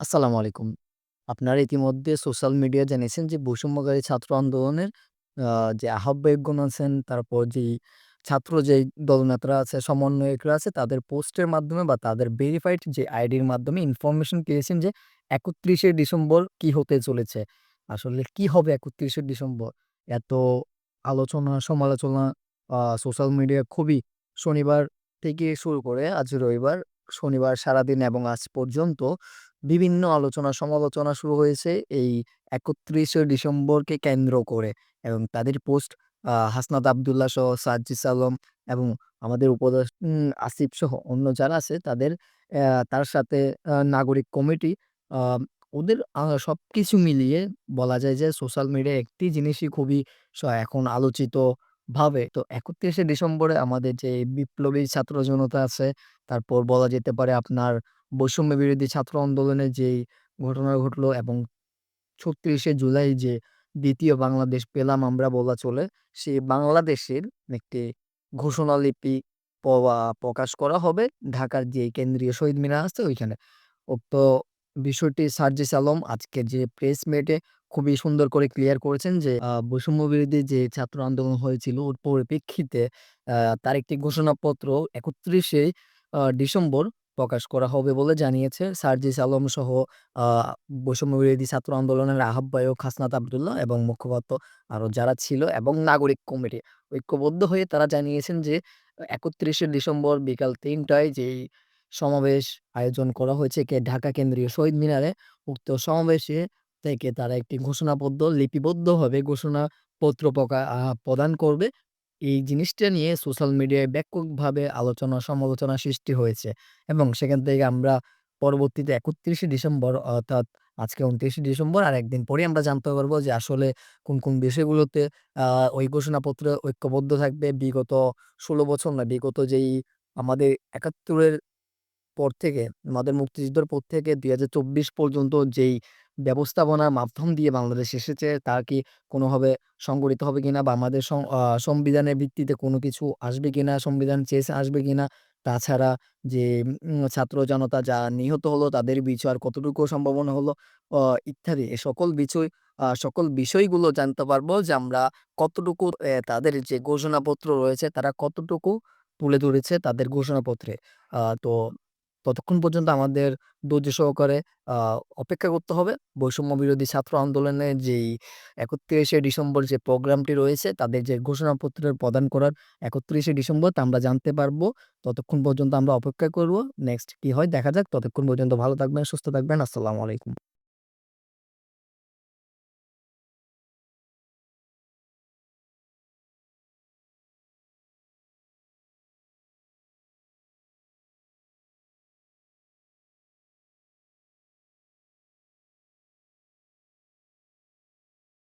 আসসালামু আলাইকুম। আপনারা ইতিমধ্যে সোশ্যাল মিডিয়া জেনেছেন যে বৈষম্যকারী ছাত্র আন্দোলনের যে আহ্বায়কগণ আছেন, তারপর যেই ছাত্র যেই দলনেতারা আছে, সমন্বয়করা আছে তাদের পোস্টের মাধ্যমে বা তাদের ভেরিফাইড যে আইডির মাধ্যমে ইনফরমেশন পেয়েছেন যে ৩১শে ডিসেম্বর কি হতে চলেছে। আসলে কি হবে ৩১শে ডিসেম্বর? এত আলোচনা সমালোচনা সোশ্যাল মিডিয়া খুবই শনিবার থেকে শুরু করে আজ রবিবার, শনিবার সারাদিন এবং আজ পর্যন্ত বিভিন্ন আলোচনা সমালোচনা শুরু হয়েছে এই ৩১শে ডিসেম্বরকে কেন্দ্র করে এবং তাদের পোস্ট হাসনাত আব্দুল্লাহ সহ সার্জিস আলম এবং আমাদের উপদেশ আসিফ সহ অন্য যারা আছে তাদের তার সাথে নাগরিক কমিটি ওদের আ সবকিছু মিলিয়ে বলা যায় যে সোশ্যাল মিডিয়া একটি জিনিসই খুবই এখন আলোচিত ভাবে। তো ৩১শে ডিসেম্বরে আমাদের যে বিপ্লবী ছাত্র জনতা আছে, তারপর বলা যেতে পারে আপনার বৈষম্য বিরোধী ছাত্র আন্দোলনে যেই ঘটনা ঘটলো এবং ৩৬শে জুলাই যে দ্বিতীয় বাংলাদেশ পেলাম আমরা বলা চলে, সেই বাংলাদেশের একটি ঘোষণালিপি প্রকাশ করা হবে ঢাকার যে কেন্দ্রীয় শহীদ মিনার আছে ওইখানে। উক্ত বিষয়টি সার্জিস আলম আজকের যে প্রেস মিটে খুবই সুন্দর করে ক্লিয়ার করেছেন যে বৈষম্য বিরোধী যে ছাত্র আন্দোলন হয়েছিল ওর পরিপ্রেক্ষিতে তার একটি ঘোষণাপত্র একত্রিশে ডিসেম্বর প্রকাশ করা হবে বলে জানিয়েছে সার্জিস আলম সহ আ বৈষম্য বিরোধী ছাত্র আন্দোলনের আহ্বায়ক হাসনাত আবদুল্লাহ এবং মুখপাত্র আরও যারা ছিল এবং নাগরিক কমিটি ঐক্যবদ্ধ হয়ে তারা জানিয়েছেন যে ৩১শে ডিসেম্বর বিকাল তিনটায় যেই সমাবেশ আয়োজন করা হয়েছে কে ঢাকা কেন্দ্রীয় শহীদ মিনারে, উক্ত সমাবেশে থেকে তারা একটি ঘোষণাপত্র লিপিবদ্ধভাবে ঘোষণাপত্র প্রদান করবে। এই জিনিসটা নিয়ে সোশ্যাল মিডিয়ায় ব্যাপকভাবে আলোচনা সমালোচনা সৃষ্টি হয়েছে এবং সেখান থেকে আমরা পরবর্তীতে ৩১শে ডিসেম্বর অর্থাৎ আজকে ২৯শে ডিসেম্বর আর একদিন পরে আমরা জানতে পারব যে আসলে কোন, কোন বিষয়গুলোতে আহ, ওই ঘোষণাপত্রে ঐক্যবদ্ধ থাকবে। বিগত ১৬ বছর না, বিগত যেই আমাদের ৭১ এর পর থেকে আমাদের মুক্তিযুদ্ধের পর থেকে ২০২৪ পর্যন্ত যেই ব্যবস্থাপনার মাধ্যম দিয়ে বাংলাদেশ এসেছে তা কি কোনোভাবে সংগঠিত হবে কিনা বা আমাদের সংবিধানের ভিত্তিতে কোনো কিছু আসবে কিনা, সংবিধান চেঞ্জ আসবে কিনা, তাছাড়া যে ছাত্র জনতা যা নিহত হলো তাদের বিচার কতটুকু সম্ভাবনা হলো ইত্যাদি এ সকল বিষয় সকল বিষয়গুলো জানতে পারব যে আমরা কতটুকু তাদের যে ঘোষণাপত্র রয়েছে তারা কতটুকু তুলে ধরেছে তাদের ঘোষণাপত্রে। তো ততক্ষণ পর্যন্ত আমাদের ধৈর্য সহকারে অপেক্ষা করতে হবে। বৈষম্য বিরোধী ছাত্র আন্দোলনে যেই ৩১শে ডিসেম্বর যে প্রোগ্রামটি রয়েছে তাদের যে ঘোষণাপত্র প্রদান করার ৩১শে ডিসেম্বর তা আমরা জানতে পারব। ততক্ষণ পর্যন্ত আমরা অপেক্ষা করব। নেক্সট কি হয় দেখা যাক। ততক্ষণ পর্যন্ত ভালো থাকবেন, সুস্থ থাকবেন। আসসালামু আলাইকুম।